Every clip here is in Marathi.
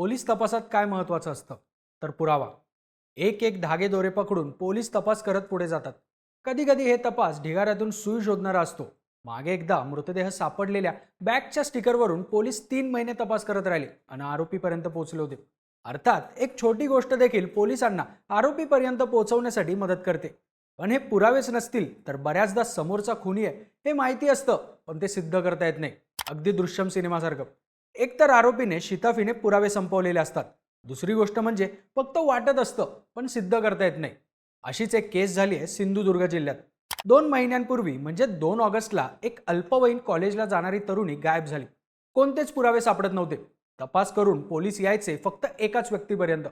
पोलीस तपासात काय महत्त्वाचं असतं? तर पुरावा. एक एक धागे दोरे पकडून पोलीस तपास करत पुढे जातात. कधी कधी हे तपास ढिगाऱ्यातून सुई शोधणारा असतो. मागे एकदा मृतदेह सापडलेल्या बॅगच्या स्टिकरवरून पोलीस तीन महिने तपास करत राहिले आणि आरोपीपर्यंत पोहोचले होते. अर्थात एक छोटी गोष्ट देखील पोलिसांना आरोपीपर्यंत पोहोचवण्यासाठी मदत करते. पण हे पुरावेच नसतील तर बऱ्याचदा समोरचा खुनी आहे हे माहिती असतं पण ते सिद्ध करता येत नाही. अगदी दृश्यम सिनेमासारखं. एकतर आरोपीने शिताफीने पुरावे संपवलेले असतात. दुसरी गोष्ट म्हणजे फक्त वाटत असतं पण सिद्ध करता येत नाही. अशीच एक केस झाली आहे सिंधुदुर्ग जिल्ह्यात. दोन महिन्यांपूर्वी म्हणजे दोन ऑगस्टला एक अल्पवयीन कॉलेजला जाणारी तरुणी गायब झाली. कोणतेच पुरावे सापडत नव्हते. तपास करून पोलीस यायचे फक्त एकाच व्यक्तीपर्यंत.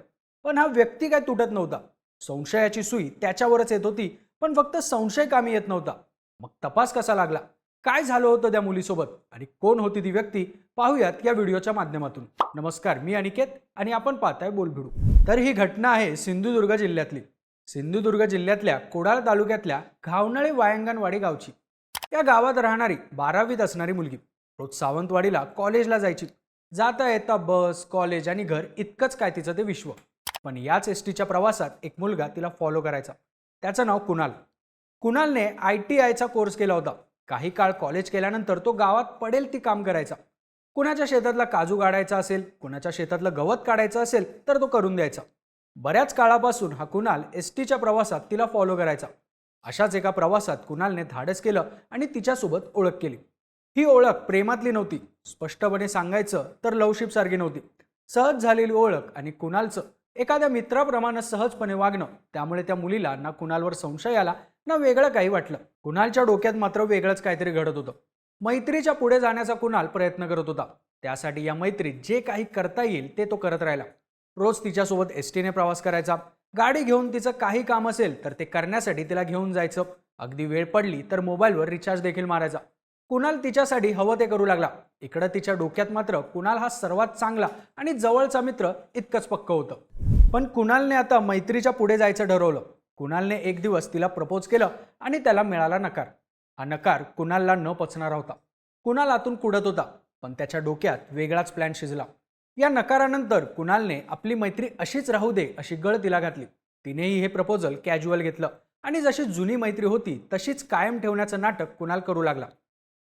पण हा व्यक्ती काय तुटत नव्हता. संशयाची सुई त्याच्यावरच येत होती पण फक्त संशय कामी येत नव्हता. मग तपास कसा लागला? काय झालं होतं त्या मुलीसोबत? आणि कोण होती ती व्यक्ती? पाहूयात या व्हिडिओच्या माध्यमातून. नमस्कार मी अनिकेत आणि आपण पाहताय बोलभिडू तर ही घटना आहे सिंधुदुर्ग जिल्ह्यातली. सिंधुदुर्ग जिल्ह्यातल्या कोडाळ तालुक्यातल्या घावनळे वायंगणवाडी गावची. या गावात राहणारी बारावीत असणारी मुलगी. रोज सावंतवाडीला कॉलेजला जायची. जाता येता बस कॉलेज आणि घर इतकंच काय तिचं ते विश्व. पण याच एस टीच्या प्रवासात एक मुलगा तिला फॉलो करायचा. त्याचं नाव कुणाल. कुणालने आय टी आयचा कोर्स केला होता. काही काळ कॉलेज केल्यानंतर तो गावात पडेल ती काम करायचा. कुणाच्या शेतातला काजू काढायचा असेल कुणाच्या शेतातलं गवत काढायचं असेल तर तो करून द्यायचा. बऱ्याच काळापासून हा कुणाल एस टीच्या प्रवासात तिला फॉलो करायचा. अशाच एका प्रवासात कुणालने धाडस केलं आणि तिच्यासोबत ओळख केली. ही ओळख प्रेमातली नव्हती. स्पष्टपणे सांगायचं तर लवशिपसारखी नव्हती. सहज झालेली ओळख आणि कुणालचं एखाद्या मित्राप्रमाणे सहजपणे वागणं. त्यामुळे त्या मुलीला ना कुणालवर संशय आला ना वेगळं काही वाटलं. कुणालच्या डोक्यात मात्र वेगळंच काहीतरी घडत होतं. मैत्रीच्या पुढे जाण्याचा कुणाल प्रयत्न करत होता. त्यासाठी या मैत्रीत जे काही करता येईल ते तो करत राहिला. रोज तिच्यासोबत एस टीने प्रवास करायचा. गाडी घेऊन तिचं काही काम असेल तर ते करण्यासाठी तिला घेऊन जायचं. अगदी वेळ पडली तर मोबाईलवर रिचार्ज देखील मारायचा. कुणाल तिच्यासाठी हवं ते करू लागला. इकडं तिच्या डोक्यात मात्र कुणाल हा सर्वात चांगला आणि जवळचा मित्र इतकंच पक्क होतं. पण कुणालने आता मैत्रीच्या पुढे जायचं ठरवलं. कुणालने एक दिवस तिला प्रपोज केलं आणि त्याला मिळाला नकार. हा नकार कुणालला न पचणारा होता. कुणाल आतून कुडत होता पण त्याच्या डोक्यात वेगळाच प्लॅन शिजला. या नकारानंतर कुणालने आपली मैत्री अशीच राहू दे अशी गळ तिला घातली. तिनेही हे प्रपोजल कॅज्युअल घेतलं आणि जशी जुनी मैत्री होती तशीच कायम ठेवण्याचं नाटक कुणाल करू लागला.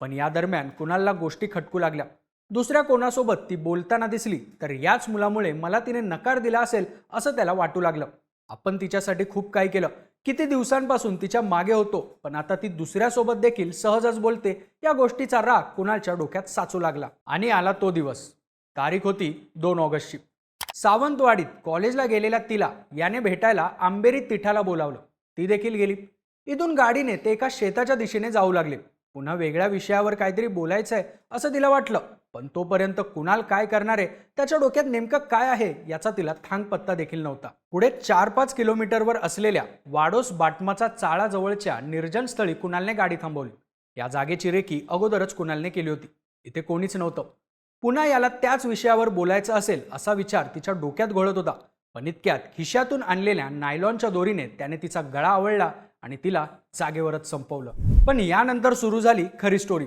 पण या दरम्यान कुणालला गोष्टी खटकू लागल्या? दुसऱ्या कोणासोबत ती बोलताना दिसली तर याच मुलामुळे मला तिने नकार दिला असेल असं त्याला वाटू लागलं. आपण तिच्यासाठी खूप काही केलं. किती दिवसांपासून तिच्यामागे होतो पण आता ती दुसऱ्यासोबत देखील सहजच बोलते. या गोष्टीचा राग कुणालच्या डोक्यात साचू लागला? आणि आला तो दिवस. तारीख होती दोन ऑगस्टची. सावंतवाडीत कॉलेजला गेलेल्या तिला याने भेटायला आंबेरी तिठाला बोलावलं. ती देखील गेली. इथून गाडीने ते एका शेताच्या दिशेने जाऊ लागले. पुन्हा वेगळ्या विषयावर काहीतरी बोलायचं आहे असं तिला वाटलं. पण तोपर्यंत कुणाल काय करणार आहे त्याच्या डोक्यात नेमकं काय आहे याचा तिला थांग पत्ता देखील नव्हता. पुढे चार पाच किलोमीटरवर असलेल्या वाडोस बाटमाचा चाळा जवळच्या निर्जन स्थळी कुणालने गाडी थांबवली. या जागेची रेकी अगोदरच कुणालने केली होती. इथे कोणीच नव्हतं. पुन्हा याला त्याच विषयावर बोलायचं असेल असा विचार तिच्या डोक्यात घोळत होता. पण इतक्यात खिशातून आणलेल्या नायलॉनच्या दोरीने त्याने तिचा गळा आवळला आणि तिला जागेवरच संपवलं. पण यानंतर सुरू झाली खरी स्टोरी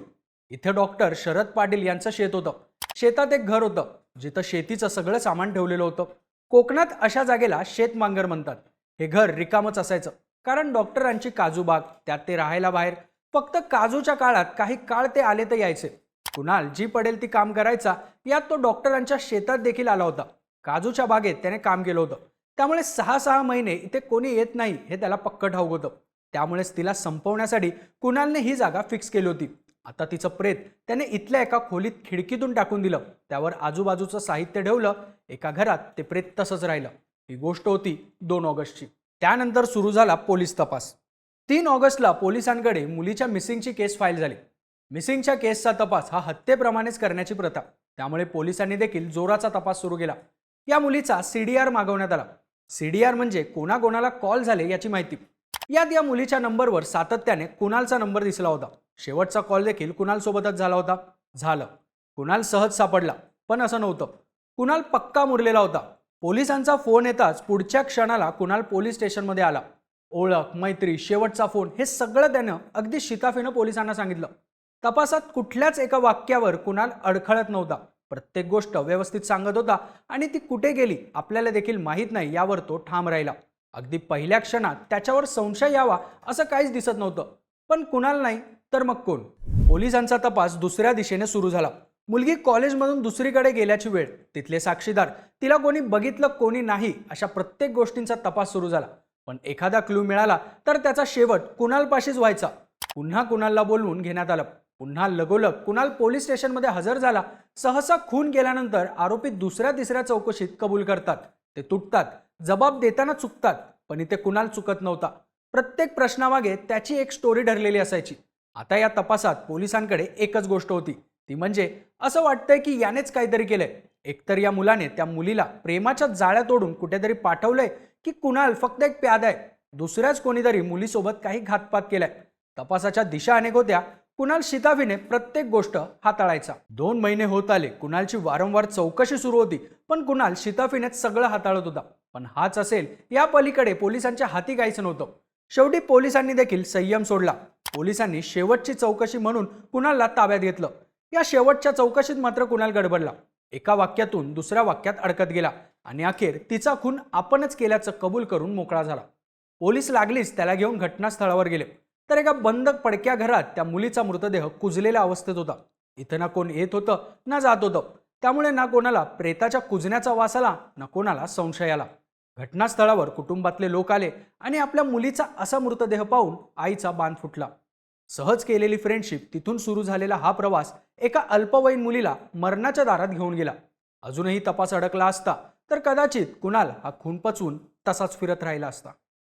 इथे डॉक्टर शरद पाटील यांचं शेत होतं. शेतात एक घर होतं जिथं शेतीचं सगळं सामान ठेवलेलं होतं. कोकणात अशा जागेला शेतमांगर म्हणतात. हे घर रिकामच असायचं कारण डॉक्टरांची काजूबाग त्यात ते राहायला बाहेर. फक्त काजूच्या काळात काही काळ ते आले तर यायचे. कुणाल जी पडेल ती काम करायचा यात तो डॉक्टरांच्या शेतात देखील आला होता. काजूच्या बागेत त्याने काम केलं होतं. त्यामुळे सहा सहा महिने इथे कोणी येत नाही हे त्याला पक्क ठाऊक होतं. त्यामुळेच तिला संपवण्यासाठी कुणालने ही जागा फिक्स केली होती. आता तिचं प्रेत त्याने इथल्या एका खोलीत खिडकीतून टाकून दिलं. त्यावर आजूबाजूचं साहित्य ठेवलं. एका घरात ते प्रेत तसंच राहिलं. ही गोष्ट होती दोन ऑगस्टची. त्यानंतर सुरू झाला पोलीस तपास. तीन ऑगस्टला पोलिसांकडे मुलीच्या मिसिंगची केस फाईल झाली. मिसिंगच्या केसचा तपास हा हत्येप्रमाणेच करण्याची प्रथा. त्यामुळे पोलिसांनी देखील जोराचा तपास सुरू केला. या मुलीचा सीडीआर मागवण्यात आला. सीडीआर म्हणजे कोणाकोणाला कॉल झाले याची माहिती. यात या मुलीच्या नंबरवर सातत्याने कुणालचा नंबर दिसला होता. शेवटचा कॉल देखील कुणाल सोबतच झाला होता. झालं. कुणाल सहज सापडला पण असं नव्हतं. कुणाल पक्का मुरलेला होता. पोलिसांचा फोन येताच पुढच्या क्षणाला कुणाल पोलीस स्टेशनमध्ये आला. ओळख मैत्री शेवटचा फोन हे सगळं त्यानं अगदी शिताफीनं पोलिसांना सांगितलं. तपासात कुठल्याच एका वाक्यावर कुणाल अडखळत नव्हता. प्रत्येक गोष्ट व्यवस्थित सांगत होता आणि ती कुठे गेली आपल्याला देखील माहीत नाही यावर तो ठाम राहिला. अगदी पहिल्या क्षणात त्याच्यावर संशय यावा असं काहीच दिसत नव्हतं. पण कुणाला नाही तर मग कोण? पोलिसांचा तपास दुसऱ्या दिशेने सुरू झाला. मुलगी कॉलेजमधून दुसरीकडे गेल्याची वेळ. तिथले साक्षीदार तिला कोणी बघितलं कोणी नाही अशा प्रत्येक गोष्टींचा तपास सुरू झाला. पण एखादा क्लू मिळाला तर त्याचा शेवट कुणालपाशीच व्हायचा. पुन्हा कुणालला बोलवून घेण्यात आलं. पुन्हा लगोलग कुणाल पोलीस स्टेशनमध्ये हजर झाला सहसा खून केल्यानंतर आरोपी दुसऱ्या तिसऱ्या चौकशीत कबूल करतात. ते तुटतात जबाब देताना चुकतात पण इथे कुणाल चुकत नव्हता. प्रत्येक प्रश्नामागे त्याची एक स्टोरी ठरलेली असायची. आता या तपासात पोलिसांकडे एकच गोष्ट होती. ती म्हणजे असं वाटतंय की यानेच काहीतरी केलंय. एकतर या मुलाने त्या मुलीला प्रेमाच्या जाळ्या तोडून कुठेतरी पाठवलंय की कुणाल फक्त एक प्याद आहे. दुसऱ्याच कोणीतरी मुलीसोबत काही घातपात केलाय. तपासाच्या दिशा अनेक होत्या कुणाल शिताफीने प्रत्येक गोष्ट हाताळायचा. दोन महिने होत आले कुणालची वारंवार चौकशी सुरू होती पण कुणाल शिताफीनेच सगळं हाताळत होता. पण हाच असेल या पलीकडे पोलिसांच्या हाती काहीच नव्हतं. शेवटी पोलिसांनी देखील संयम सोडला. पोलिसांनी शेवटची चौकशी म्हणून कुणालला ताब्यात घेतलं. या शेवटच्या चौकशीत मात्र कुणाल गडबडला. एका वाक्यातून दुसऱ्या वाक्यात अडकत गेला आणि अखेर तिचा खून आपणच केल्याचं कबूल करून मोकळा झाला. पोलीस लागलीच त्याला घेऊन घटनास्थळावर गेले. तर एका बंद पडक्या घरात त्या मुलीचा मृतदेह कुजलेल्या अवस्थेत होता. इथं ना कोण येत होतं ना जात होतं. त्यामुळे ना कोणाला प्रेताच्या कुजण्याचा वास आला ना कोणाला संशय आला. घटनास्थळावर कुटुंबातले लोक आले आणि आपल्या मुलीचा असा मृतदेह पाहून आईचा बांध फुटला. सहज केलेली फ्रेंडशिप तिथून सुरू झालेला हा प्रवास एका अल्पवयीन मुलीला मरणाच्या दारात घेऊन गेला. अजूनही तपास अडकला असता तर कदाचित कुणाल हा खून पचवून तसाच फिरत राहिला असता.